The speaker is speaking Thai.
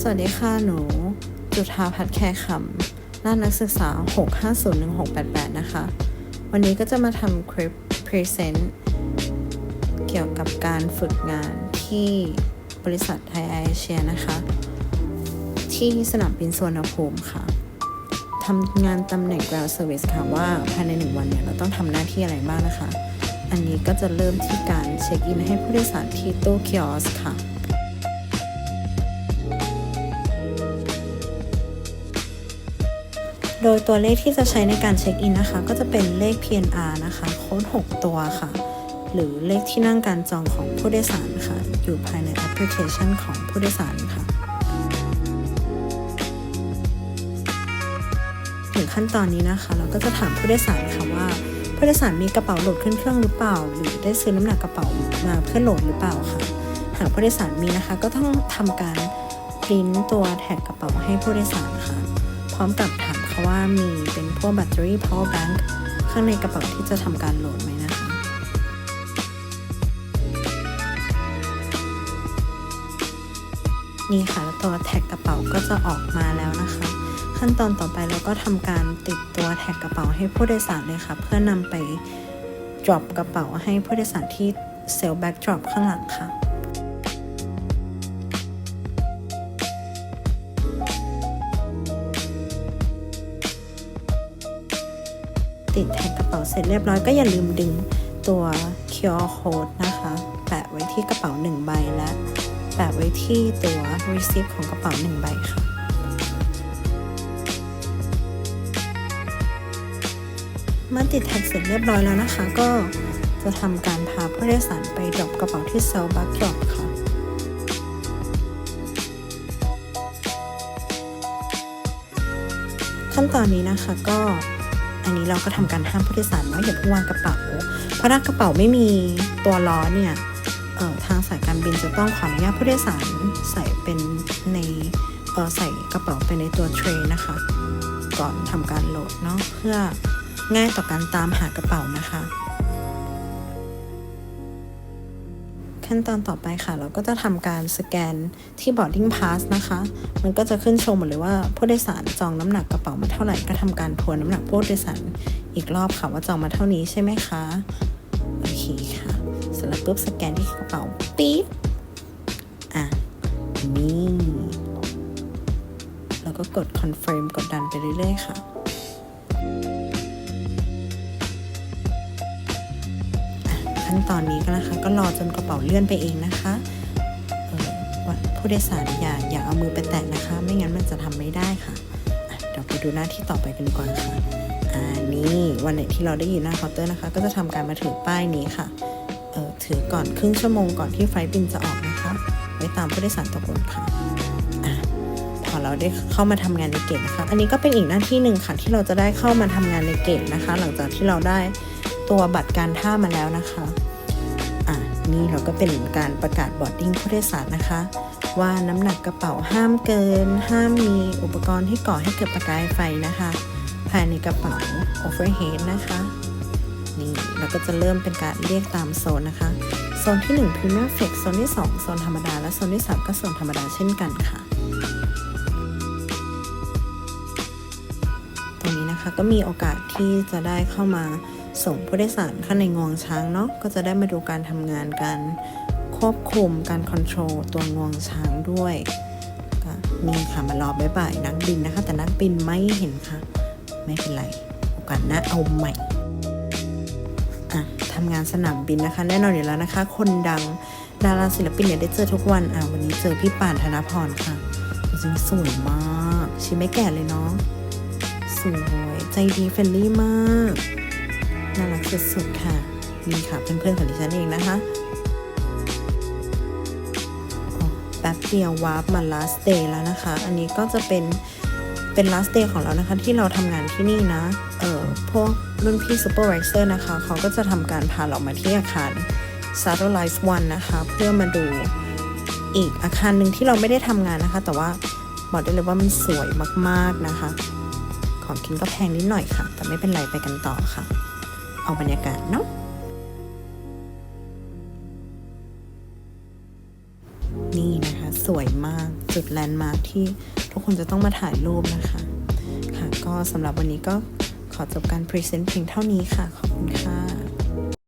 สวัสดีค่ะ หนู จุธาพัฒแคร์คำด้านักศึกษา 6501688 นะคะ วันนี้ก็จะมาทำคลิป Present เกี่ยวกับการฝึกงานที่บริษัทไทยแอเชียนะคะ ที่สนามบินสุวรรณภูมิค่ะทำงานตำแหน่ง ground service ค่ะว่าภายในหนึ่งวันเนี่ย เราต้องทำหน้าที่อะไรบ้างนะคะ อันนี้ก็จะเริ่มที่การเช็คอินให้ผู้โดยสารที่ตู้คิออสค่ะ โดยตัวเลขที่จะใช้ในการเช็คอินนะคะ ก็จะเป็นเลข PNR นะคะโค้ด6 ตัวค่ะ หรือเลขที่นั่งการจองของผู้โดยสารค่ะ อยู่ภายในแอปพลิเคชันของผู้โดยสารค่ะถึงขั้นตอนนี้นะคะ เราก็จะถามผู้โดยสารค่ะว่าผู้โดยสารมีกระเป๋าโหลดขึ้นเครื่องหรือเปล่า หรือได้ซื้อน้ำหนักกระเป๋ามาเพื่อโหลดหรือเปล่าค่ะ หากผู้โดยสารมีนะคะ ก็ต้องทำการพิมพ์ตัวแท็กกระเป๋าให้ผู้โดยสารค่ะ พร้อมกับถาม เขาว่ามีเป็นพวกแบตเตอรี่ power bank ข้างในกระเป๋าที่จะทำการโหลดไหมนะคะ นี่ค่ะแล้วตัวแท็กกระเป๋าก็จะออกมาแล้วนะคะ ขั้นตอนต่อไปเราก็ทำการติดตัวแท็กกระเป๋าให้ผู้โดยสารเลยค่ะ เพื่อนำไป drop กระเป๋าให้ผู้โดยสารที่เซลล์ back drop ข้างหลังค่ะ ติดแท็กกระเป๋าเสร็จเรียบร้อยก็อย่าลืมดึงตัว QR code นะคะ แปะไว้ที่กระเป๋า 1 ใบและแปะไว้ที่ตัว receipt ของกระเป๋า 1 ใบค่ะเมื่อติดแท็กเสร็จเรียบร้อยแล้วนะคะ ก็จะทำการพาผู้โดยสารไปดรอปกระเป๋าที่เซลบักดรอปค่ะขั้นตอนนี้นะคะก็ อันนี้เราก็ทำการห้ามผู้โดยสารว่าอย่าเพิ่งวางกระเป๋า เพราะถ้ากระเป๋าไม่มีตัวล้อเนี่ยทางสายการบินจะต้องขออนุญาตผู้โดยสารใส่เป็นในใส่กระเป๋าไปในตัวเทรนนะคะ ก่อนทำการโหลดเนาะเพื่อง่ายต่อการตามหากระเป๋านะคะ ขั้นตอนต่อไปค่ะ เราก็จะทำการสแกนที่ boarding pass นะคะ มันก็จะขึ้นโชว์หมดเลยว่าผู้โดยสารจองน้ำหนักกระเป๋ามาเท่าไหร่ก็ทำการทวนน้ำหนักผู้โดยสารอีกรอบค่ะว่าจองมาเท่านี้ใช่ไหมคะโอเคค่ะเสร็จแล้วปุ๊บสแกนที่กระเป๋าปี๊ดอะนี่แล้วก็กด confirm กดดันไปเรื่อยๆค่ะ ขั้นตอนนี้ก็นะคะ ก็รอจนกระเป๋าเลื่อนไปเองนะคะผู้โดยสารอย่าอย่าเอามือไปแตะนะคะ ไม่งั้นมันจะทำไม่ได้ค่ะอะเดี๋ยวไปดูหน้าที่ต่อไปกันก่อนค่ะอ่านี่วันไหนที่เราได้ยู่หน้าเคาน์เตอร์นะคะ ก็จะทำการมาถือป้ายนี้ค่ะเออถือก่อนครึ่งชั่วโมงก่อนที่ไฟบินจะออกนะคะไว้ตามผู้โดยสารตกลงค่ะอะพอเราได้เข้ามาทำงานในเกตนะคะ อันนี้ก็เป็นอีกหน้าที่หนึ่งค่ะที่เราจะได้เข้ามาทำงานในเกตนะคะ หลังจากที่เราได้ ตัวบัตรการท่ามาแล้วนะคะอะนี่เราก็เป็นการประกาศบอร์ดดิ้งผู้โดยสารนะคะ ว่าน้ำหนักกระเป๋าห้ามเกิน ห้ามมีอุปกรณ์ที่ก่อให้เกิดประกายไฟนะคะ ภายในกระเป๋า overhead นะคะนี่เราก็จะเริ่มเป็นการเรียกตามโซนนะคะ โซนที่ 1 Premium Flex โซนที่ 2 โซนธรรมดา และโซนที่ 3 ก็โซนธรรมดาเช่นกันค่ะ ตรงนี้นะคะก็มีโอกาสที่จะได้เข้ามา ส่งผู้โดยสารข้างในงวงช้างเนาะก็จะได้มาดูการทำงานการควบคุมการคอนโทรลตัวงวงช้างด้วยก็นี่ค่ะมารอบายบายนักบินนะคะ แต่นักบินไม่เห็นค่ะ ไม่เป็นไร โอกาสหน้าเอาใหม่อะทำงานสนามบินนะคะ แน่นอนอยู่แล้วนะคะ คนดังดาราศิลปินเนี่ยได้เจอทุกวันอะวันนี้เจอพี่ป่านธนพรค่ะจริงสวยมากชีไม่แก่เลยเนาะสวยใจดีเฟรนลี่มาก สุดๆค่ะ นี่ค่ะเพื่อนๆของดิฉันเองนะคะแป๊บเดียววาร์ปมา last day แล้วนะคะ อันนี้ก็จะเป็นเป็น last day ของเรานะคะ ที่เราทำงานที่นี่นะ เออพวกรุ่นพี่ supervisor นะคะ เขาก็จะทำการพาเรามาที่อาคาร Satellite One นะคะ เพื่อมาดูอีกอาคารหนึ่งที่เราไม่ได้ทำงานนะคะ แต่ว่าบอกได้เลยว่ามันสวยมากๆนะคะ ของกินก็แพงนิดหน่อยค่ะ แต่ไม่เป็นไรไปกันต่อค่ะ เอาบรรยากาศเนาะนี่นะคะสวยมากจุดแลนด์มาร์คที่ทุกคนจะต้องมาถ่ายรูปนะคะ ค่ะ ก็สำหรับวันนี้ก็ขอจบการพรีเซนต์เพียงเท่านี้ค่ะ ขอบคุณค่ะ